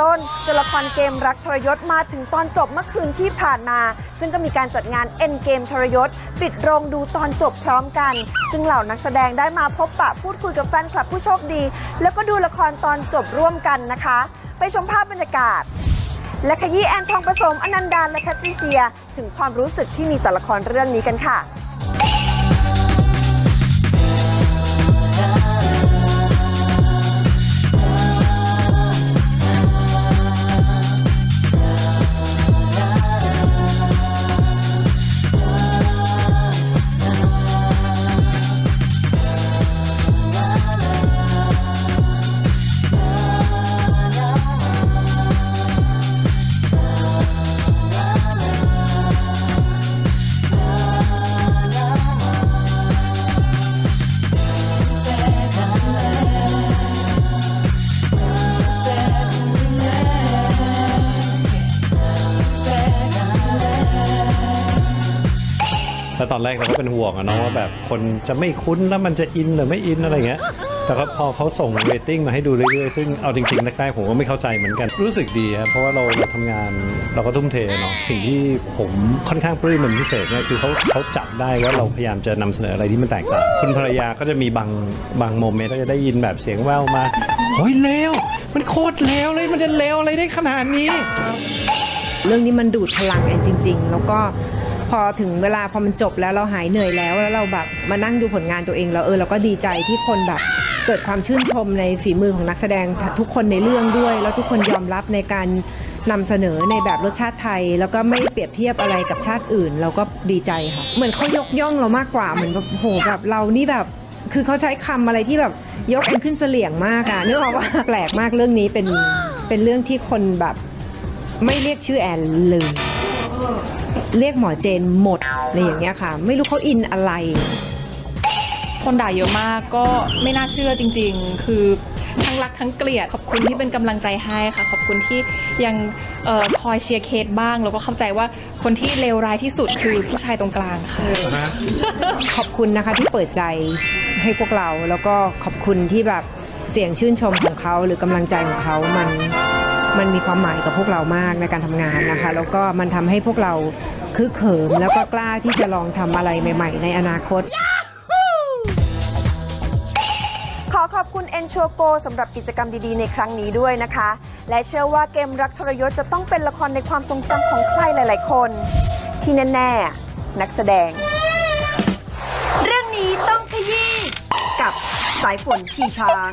ต้นจนละครเกมรักทรยศมาถึงตอนจบเมื่อคืนที่ผ่านมา ซึ่งก็มีการจัดงานเอ็นเกมทรยศ ปิดโรงดูตอนจบพร้อมกัน ซึ่งเหล่านักแสดงได้มาพบปะพูดคุยกับแฟนคลับผู้โชคดี แล้วก็ดูละครตอนจบร่วมกันนะคะ ไปชมภาพบรรยากาศและขยี้แอนทองผสมอนันดาและแพทริเซีย ถึงความรู้สึกที่มีต่อละครเรื่องนี้กันค่ะ แล้วตอนแรกเราก็เป็นห่วงอะเนาะว่าแบบคนจะไม่คุ้นแล้วมันจะอินหรือไม่อินอะไรเงี้ย แต่ก็พอเขาส่งเรตติ้งมาให้ดูเรื่อยๆ ซึ่งเอาจริงๆแรกๆผมก็ไม่เข้าใจเหมือนกัน รู้สึกดีครับเพราะว่าเราเราทำงานเราก็ทุ่มเทเนาะสิ่งที่ผมค่อนข้างปลื้มเป็นพิเศษเนี่ยคือเขาเขาจับได้ว่าเราพยายามจะนำเสนออะไรที่มันแตกต่างคุณภรรยาก็จะมีบางบางโมเมนต์ก็จะได้ยินแบบเสียงแว่วมาโอ้ยเลวมันโคตรเลวเลยมันจะเลวอะไรได้ขนาดนี้ เรื่องนี้มันดูดพลังแอนจริง ๆ แล้วก็ พอถึงเวลาพอมันจบแล้วเราหายเหนื่อยแล้วแล้วเราแบบมานั่งดูผลงานตัวเองแล้วเออเราก็ดีใจที่คนแบบเกิดความชื่นชมในฝีมือของนักแสดงทุกคนในเรื่องด้วย แล้วทุกคนยอมรับในการนำเสนอในแบบรสชาติไทย แล้วก็ไม่เปรียบเทียบอะไรกับชาติอื่น เราก็ดีใจค่ะ เหมือนเขายกย่องเรามากกว่าเหมือนแบบโหแบบเรานี่แบบ คือเขาใช้คำอะไรที่แบบยกแอนขึ้นเสลี่ยงมากอะนึกออกว่าแปลกมากเรื่องนี้เป็นเป็นเรื่องที่คนแบบไม่เรียกชื่อแอนเลย เรียกหมอเจนหมดอะไรอย่างเงี้ยค่ะ ไม่รู้เขาอินอะไร คนด่าเยอะมากก็ไม่น่าเชื่อจริง ๆ คือทั้งรักทั้งเกลียดขอบคุณที่เป็นกำลังใจให้ค่ะ ขอบคุณที่ยังเออคอยเชียร์เคสบ้าง แล้วก็เข้าใจว่าคนที่เลวร้ายที่สุดคือผู้ชายตรงกลางค่ะขอบคุณนะคะที่เปิดใจให้พวกเราแล้วก็ขอบคุณที่แบบเสียงชื่นชมของเขาหรือกำลังใจของเขามัน มันมีความหมายกับพวกเรามากในการทำงานนะคะ แล้วก็มันทำให้พวกเราคึกเขิมแล้วก็กล้าที่จะลองทำอะไรใหม่ ๆ ในอนาคต ขอขอบคุณเอ็นโชโกสำหรับกิจกรรมดีๆ ในครั้งนี้ด้วยนะคะ และเชื่อว่าเกมรักทรยศจะต้องเป็นละครในความทรงจำของใครหลาย ๆ คน ที่แน่ๆนักแสดง เรื่องนี้ต้องขยี้กับสายฝนชีช้าง